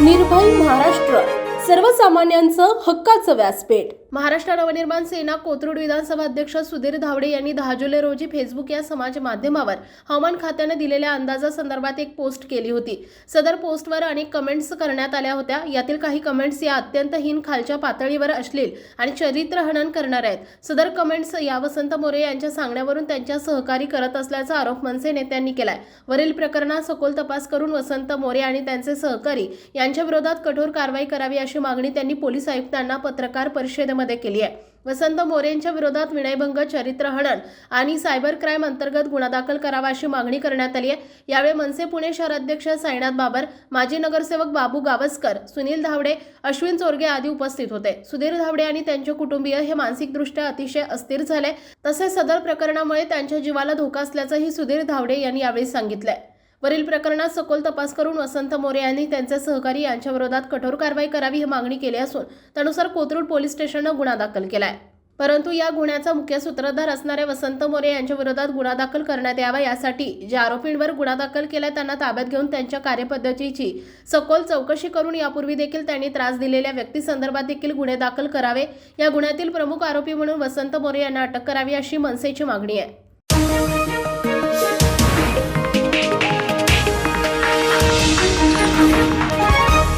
निर्भय महाराष्ट्र. सर्वसामान्यांचं हक्काचं व्यासपीठ. महाराष्ट्र नवनिर्माण सेना कोथरूड विधानसभा अध्यक्ष सुधीर धावडे यांनी दहा जुलै रोजी फेसबुक या समाज माध्यमावर हवामान खात्यानं दिलेल्या अंदाजासंदर्भात एक पोस्ट केली होती. सदर पोस्टवर अनेक कमेंट्स करण्यात आल्या होत्या. यातील काही कमेंट्स या अत्यंत हीन खालच्या पातळीवर अश्लील आणि चरित्रहनन करणार आहेत. सदर कमेंट्स या वसंत मोरे यांच्या सांगण्यावरून त्यांच्या सहकारी करत असल्याचा आरोप मनसे नेत्यांनी केलाय. वरील प्रकरणात सखोल तपास करून वसंत मोरे आणि त्यांचे सहकारी यांच्या विरोधात कठोर कारवाई करावी अशी मागणी त्यांनी पोलीस आयुक्तांना पत्रकार परिषदेमध्ये केली आहे. वसंत मोरेंच्या विरोधात विनयभंग चरित्रहनन आणि सायबर क्राईम अंतर्गत गुन्हा दाखल करावा अशी मागणी करण्यात आली आहे. यावेळी मनसे पुणे शहराध्यक्ष साईनाथ बाबर माजी नगरसेवक बाबू गावस्कर सुनील धावडे अश्विन चोरगे आदी उपस्थित होते. सुधीर धावडे आणि त्यांचे कुटुंबीय हे मानसिकदृष्ट्या अतिशय अस्थिर झाले. तसेच सदर प्रकरणामुळे त्यांच्या जीवाला धोका असल्याचंही सुधीर धावडे यांनी यावेळी सांगितलंय. वरील प्रकरणात सखोल तपास करून वसंत मोरे यांनी त्यांचे सहकारी यांच्या विरोधात कठोर कारवाई करावी ही मागणी केली असून त्यानुसार कोथरूड पोलीस स्टेशननं गुन्हा दाखल केलाय. परंतु या गुन्ह्याचा मुख्य सूत्रधार असणाऱ्या वसंत मोरे यांच्या विरोधात गुन्हा दाखल करण्यात यावा यासाठी ज्या आरोपींवर गुन्हा दाखल केला त्यांना ताब्यात घेऊन त्यांच्या कार्यपद्धतीची सखोल चौकशी करून यापूर्वी देखील त्यांनी त्रास दिलेल्या व्यक्तीसंदर्भात देखील गुन्हे दाखल करावे. या गुन्ह्यातील प्रमुख आरोपी म्हणून वसंत मोरे यांना अटक करावी अशी मनसेची मागणी आहे.